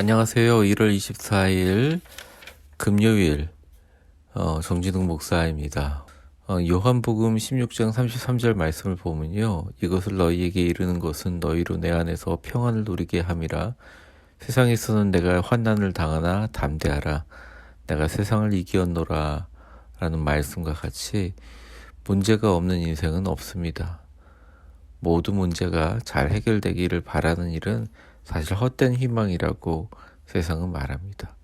안녕하세요. 1월 24일 금요일 어, 정진웅 목사입니다. 어, 요한복음 16장 33절 말씀을 보면요. 이것을 너희에게 이르는 것은 너희로 내 안에서 평안을 누리게 함이라. 세상에서는 내가 환난을 당하나 담대하라. 내가 세상을 이기었노라. 라는 말씀과 같이 문제가 없는 인생은 없습니다. 모두 문제가 잘 해결되기를 바라는 일은 사실 헛된 희망이라고 세상은 말합니다.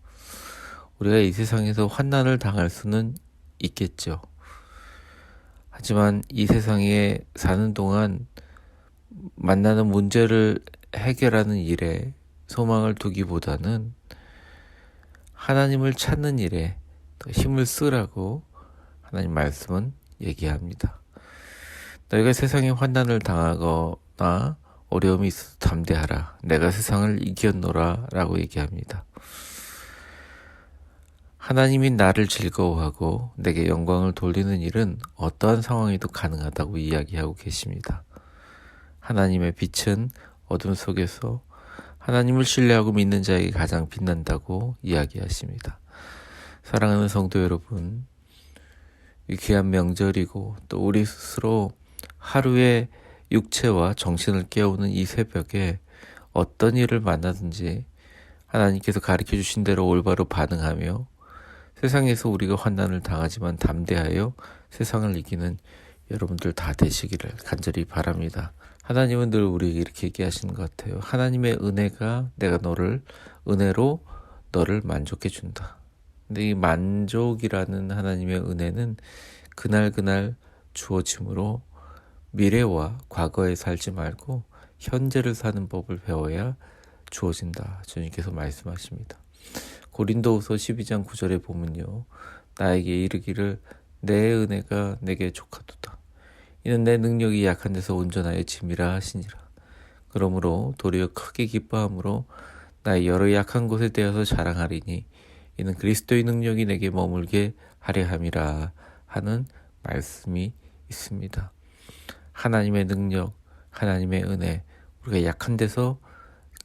우리가 이 세상에서 환난을 당할 수는 있겠죠. 하지만 이 세상에 사는 동안 만나는 문제를 해결하는 일에 소망을 두기보다는 하나님을 찾는 일에 더 힘을 쓰라고 하나님 말씀은 얘기합니다. 너희가 세상에 환난을 당하거나 어려움이 있어도 담대하라. 내가 세상을 이겼노라. 라고 얘기합니다. 하나님이 나를 즐거워하고 내게 영광을 돌리는 일은 어떠한 상황에도 가능하다고 이야기하고 계십니다. 하나님의 빛은 어둠 속에서 하나님을 신뢰하고 믿는 자에게 가장 빛난다고 이야기하십니다. 사랑하는 성도 여러분, 이 귀한 명절이고 또 우리 스스로 하루에 육체와 정신을 깨우는 이 새벽에 어떤 일을 만나든지 하나님께서 가르쳐 주신 대로 올바로 반응하며 세상에서 우리가 환난을 당하지만 담대하여 세상을 이기는 여러분들 다 되시기를 간절히 바랍니다. 하나님은 늘 우리에게 이렇게 얘기하시는 것 같아요. 하나님의 은혜가 내가 너를 은혜로 너를 만족해 준다. 근데 이 만족이라는 하나님의 은혜는 그날 그날 주어짐으로 미래와 과거에 살지 말고 현재를 사는 법을 배워야 주어진다. 주님께서 말씀하십니다. 고린도후서 12장 9절에 보면요. 나에게 이르기를 내 은혜가 내게 족하도다. 이는 내 능력이 약한 데서 온전하여 짐이라 하시니라. 그러므로 도리어 크게 기뻐함으로 나의 여러 약한 곳에 대해서 자랑하리니 이는 그리스도의 능력이 내게 머물게 하려 함이라 하는 말씀이 있습니다. 하나님의 능력, 하나님의 은혜, 우리가 약한 데서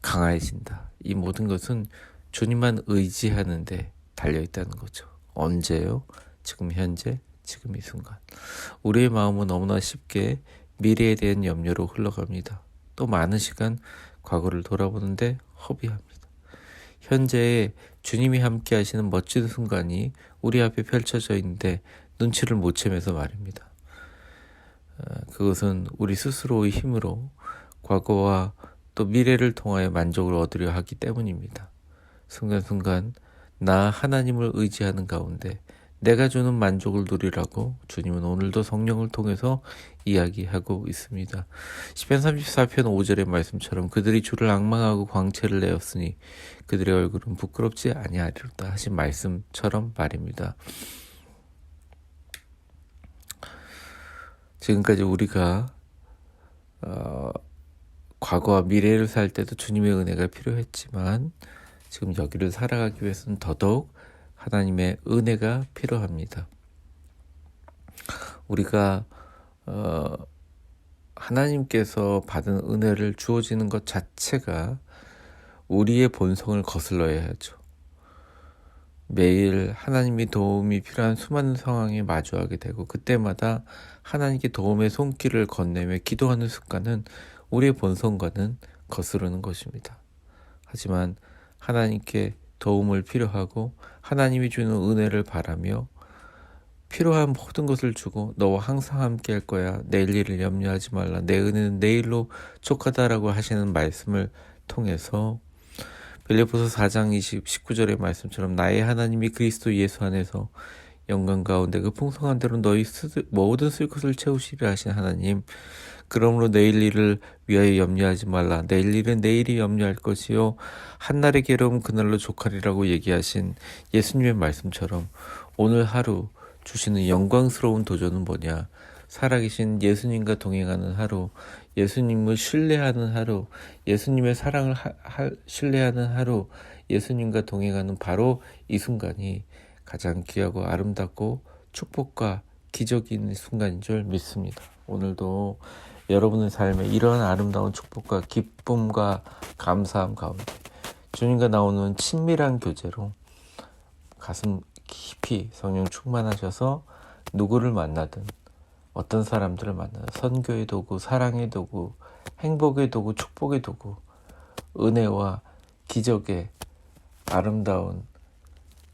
강해진다. 이 모든 것은 주님만 의지하는데 달려 있다는 거죠. 언제요? 지금 현재, 지금 이 순간. 우리의 마음은 너무나 쉽게 미래에 대한 염려로 흘러갑니다. 또 많은 시간 과거를 돌아보는데 허비합니다. 현재에 주님이 함께 하시는 멋진 순간이 우리 앞에 펼쳐져 있는데 눈치를 못 채면서 말입니다. 어, 그것은 우리 스스로의 힘으로 과거와 또 미래를 통하여 만족을 얻으려 하기 때문입니다. 순간순간 나 하나님을 의지하는 가운데 내가 주는 만족을 누리라고 주님은 오늘도 성령을 통해서 이야기하고 있습니다. 10편 34편 5절의 말씀처럼 그들이 주를 악망하고 광채를 내었으니 그들의 얼굴은 부끄럽지 아니하리로다 하신 말씀처럼 말입니다. 지금까지 우리가 어, 과거와 미래를 살 때도 주님의 은혜가 필요했지만 지금 여기를 살아가기 위해서는 더더욱 하나님의 은혜가 필요합니다. 우리가 어, 하나님께서 받은 은혜를 주어지는 것 자체가 우리의 본성을 거슬러야 하죠. 매일 하나님이 도움이 필요한 수많은 상황에 마주하게 되고 그때마다 하나님께 도움의 손길을 건네며 기도하는 습관은 우리의 본성과는 거스르는 것입니다. 하지만 하나님께 도움을 필요하고 하나님이 주는 은혜를 바라며 필요한 모든 것을 주고 너와 항상 함께 할 거야. 내일 일을 염려하지 말라. 내 은혜는 내일로 촉하다라고 하시는 말씀을 통해서 빌리포서 4장 20, 19절의 말씀처럼 나의 하나님이 그리스도 예수 안에서 영광 가운데 그 풍성한 대로 너희 스, 모든 쓸 것을 채우시려 하신 하나님 그러므로 내일 일을 위하여 염려하지 말라. 내일 일은 내일이 염려할 것이요. 한날의 괴로움 그날로 족하리라고 얘기하신 예수님의 말씀처럼 오늘 하루 주시는 영광스러운 도전은 뭐냐 살아계신 예수님과 동행하는 하루, 예수님을 신뢰하는 하루, 예수님의 사랑을 하, 하, 신뢰하는 하루, 예수님과 동행하는 바로 이 순간이 가장 귀하고 아름답고 축복과 기적인 순간인 줄 믿습니다. 오늘도 여러분의 삶에 이런 아름다운 축복과 기쁨과 감사함 가운데 주님과 나오는 친밀한 교제로 가슴 깊이 성령 충만하셔서 누구를 만나든 어떤 사람들을 만나든 선교의 도구, 사랑의 도구, 행복의 도구, 축복의 도구, 은혜와 기적의 아름다운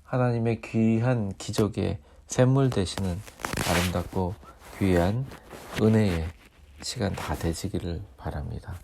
하나님의 귀한 기적의 샘물 되시는 아름답고 귀한 은혜의 시간 다 되시기를 바랍니다.